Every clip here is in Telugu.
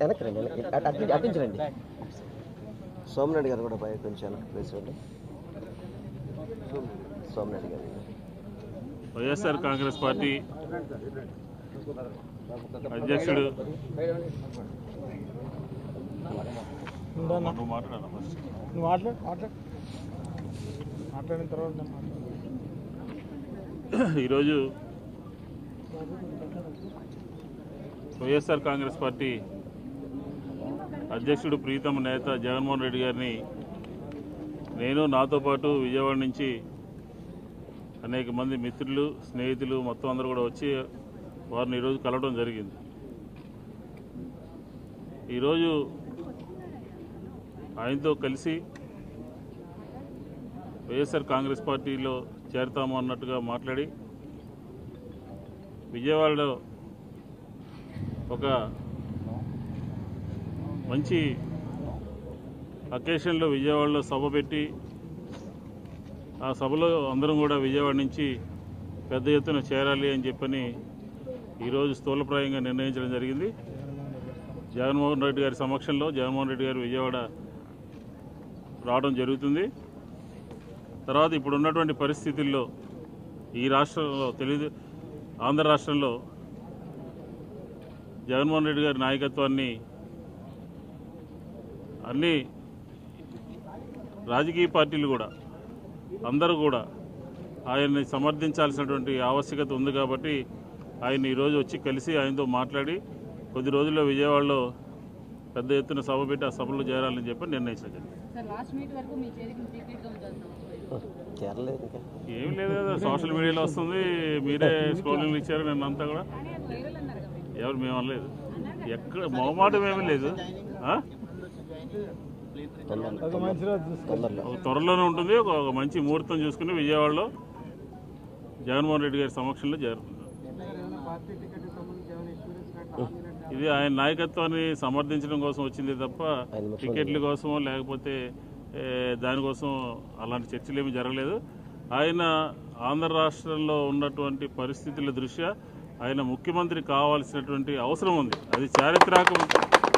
వెనక్కి రండి వెనక్కి. నుంచి రండి సోమనాయుడు గారు కూడా పై కొంచెం వెనక్కి ఇవ్వండి సోమనాయుడు గారు వైఎస్ఆర్ కాంగ్రెస్ పార్టీ అధ్యక్షుడు నువ్వు మాట్లాడాలా first? నువ్వు మాట్లాడు మాట్లాడు మాట్లాడిన తర్వాత నేను మాట్లాడతాను. ఈరోజు వైఎస్ఆర్ కాంగ్రెస్ పార్టీ అధ్యక్షుడు ప్రీతమ నేత జగన్మోహన్ రెడ్డి గారిని నేను నాతో పాటు విజయవాడ నుంచి అనేక మంది మిత్రులు స్నేహితులు మొత్తం అందరూ కూడా వచ్చి వారిని ఈరోజు కలవడం జరిగింది. ఈరోజు ఆయనతో కలిసి వైఎస్ఆర్ కాంగ్రెస్ పార్టీలో చేరతాము అన్నట్టుగా మాట్లాడి విజయవాడలో ఒక మంచి అకేషన్లో విజయవాడలో సభ పెట్టి ఆ సభలో అందరం కూడా విజయవాడ నుంచి పెద్ద ఎత్తున చేరాలి అని చెప్పని ఈరోజు స్థూలప్రాయంగా నిర్ణయించడం జరిగింది. జగన్మోహన్ రెడ్డి గారి సమక్షంలో జగన్మోహన్ రెడ్డి గారు విజయవాడ రావడం జరుగుతుంది. తర్వాత ఇప్పుడు ఉన్నటువంటి పరిస్థితుల్లో ఈ రాష్ట్రంలో తెలుగు ఆంధ్ర రాష్ట్రంలో జగన్మోహన్ రెడ్డి గారి నాయకత్వాన్ని అన్ని రాజకీయ పార్టీలు కూడా అందరూ కూడా ఆయన్ని సమర్థించాల్సినటువంటి ఆవశ్యకత ఉంది కాబట్టి ఆయన ఈరోజు వచ్చి కలిసి ఆయనతో మాట్లాడి కొద్ది రోజుల్లో విజయవాడలో పెద్ద ఎత్తున సభ పెట్టి ఆ సభలో చేరాలని చెప్పి నిర్ణయించడం సార్ లాస్ట్ మీట్ వరకు మీ చేరికి సీక్రెట్గా ఉంచాల్సిన అవసరం లేదు. ఏం కదా సోషల్ మీడియాలో వస్తుంది మీరే స్క్రోలింగ్ ఇచ్చారు నేను అంతా కూడా. ఎవరు మేము అనలేదు. ఎక్కడ మొహమాటం ఏమీ లేదు. త్వరలోనే ఉంటుంది. ఒక మంచి ముహూర్తం చూసుకుని విజయవాడలో జగన్మోహన్ రెడ్డి గారి సమక్షంలో చేరుకుంటాం ఇది ఆయన నాయకత్వాన్ని సమర్థించడం కోసం వచ్చింది తప్ప. టికెట్ల కోసమో లేకపోతే దానికోసం అలాంటి చర్చలు ఏమీ జరగలేదు. ఆయన ఆంధ్ర రాష్ట్రంలో ఉన్నటువంటి పరిస్థితుల దృష్ట్యా ఆయన ముఖ్యమంత్రి కావాల్సినటువంటి అవసరం ఉంది. అది చారిత్రాత్మక.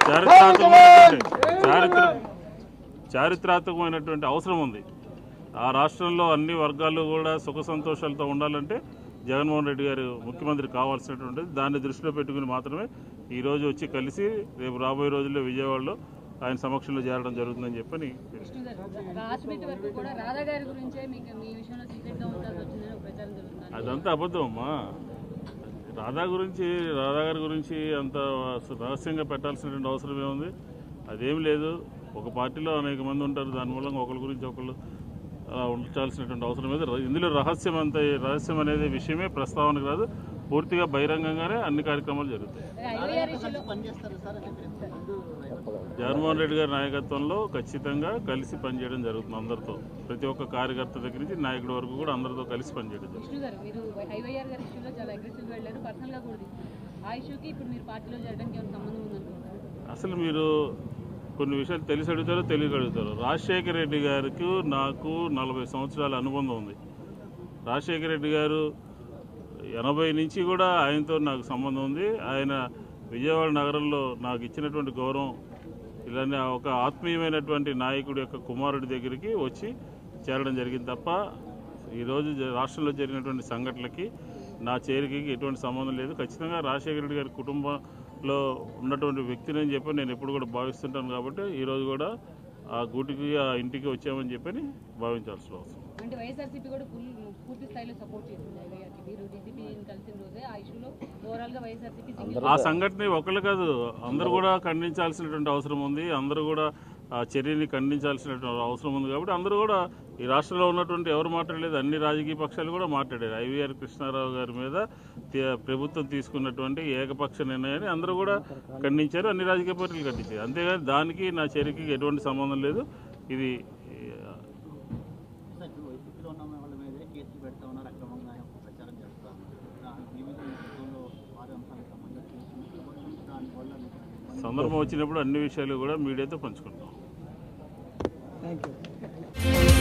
చారిత్ర చారిత్రాత్మకమైనటువంటి అవసరం ఉంది. ఆ రాష్ట్రంలో అన్ని వర్గాలు కూడా సుఖ సంతోషాలతో ఉండాలంటే జగన్మోహన్ రెడ్డి గారు ముఖ్యమంత్రి కావాల్సినటువంటిది దాన్ని దృష్టిలో పెట్టుకుని మాత్రమే ఈరోజు వచ్చి కలిసి రేపు రాబోయే రోజుల్లో విజయవాడలో ఆయన సమక్షంలో చేరడం జరుగుతుందని చెప్పని అదంతా అబద్ధం అమ్మా రాధా గురించి రాధా గారి గురించి అంత రహస్యంగా పెట్టాల్సినటువంటి అవసరం ఏముంది? అదేం లేదు. ఒక పార్టీలో అనేక మంది ఉంటారు. దాని మూలంగా ఒకరి గురించి ఒకళ్ళు అలా ఉంచాల్సినటువంటి అవసరం లేదు ఇందులో రహస్యం అంత రహస్యం అనేది విషయమే ప్రస్తావనకు రాదు. పూర్తిగా బహిరంగంగానే అన్ని కార్యక్రమాలు జరుగుతాయి. జగన్మోహన్ రెడ్డి గారి నాయకత్వంలో ఖచ్చితంగా కలిసి పనిచేయడం జరుగుతుంది అందరితో. ప్రతి ఒక్క కార్యకర్త దగ్గర నుంచి నాయకుడి వరకు కూడా అందరితో కలిసి పనిచేయడం జరుగుతుంది. అసలు మీరు కొన్ని విషయాలు తెలిసి అడుగుతారో తెలియక అడుగుతారు రాజశేఖర రెడ్డి గారికి నాకు నలభై సంవత్సరాల అనుబంధం ఉంది. రాజశేఖర రెడ్డి గారు ఎనభై నుంచి కూడా ఆయనతో నాకు సంబంధం ఉంది. ఆయన విజయవాడ నగరంలో నాకు ఇచ్చినటువంటి గౌరవం ఇలానే ఒక ఆత్మీయమైనటువంటి నాయకుడి యొక్క కుమారుడి దగ్గరికి వచ్చి చేరడం జరిగింది తప్ప ఈరోజు జ- రాష్ట్రంలో జరిగినటువంటి సంఘటనలకి నా చేరికకి ఎటువంటి సంబంధం లేదు. ఖచ్చితంగా రాజశేఖర రెడ్డి గారి కుటుంబంలో ఉన్నటువంటి వ్యక్తిని అని చెప్పి నేను ఎప్పుడు కూడా భావిస్తుంటాను కాబట్టి ఈరోజు కూడా ఆ గూటికి ఆ ఇంటికి వచ్చామని చెప్పని భావించాల్సిన అవసరం. అంటే వైఎస్ఆర్సీపీ కూడా పూర్తి స్థాయిలో సపోర్ట్ ఆ సంఘటన ఒకళ్ళు కాదు అందరూ కూడా ఖండించాల్సినటువంటి అవసరం ఉంది. అందరూ కూడా చర్యని ఖండించాల్సినటువంటి అవసరం ఉంది కాబట్టి అందరూ కూడా ఈ రాష్ట్రంలో ఉన్నటువంటి ఎవరు మాట్లాడలేదు అన్ని రాజకీయ పక్షాలు కూడా మాట్లాడారు. ఐవీఆర్ కృష్ణారావు గారి మీద ప్రభుత్వం తీసుకున్నటువంటి ఏకపక్ష నిర్ణయాన్ని అందరూ కూడా ఖండించారు అన్ని రాజకీయ పార్టీలు ఖండించారు. అంతేగాని దానికి నా చర్యకి ఎటువంటి సంబంధం లేదు. ఇది సందర్భం వచ్చినప్పుడు అన్ని విషయాలు కూడా మీడియాతో పంచుకుంటాం. Thank you.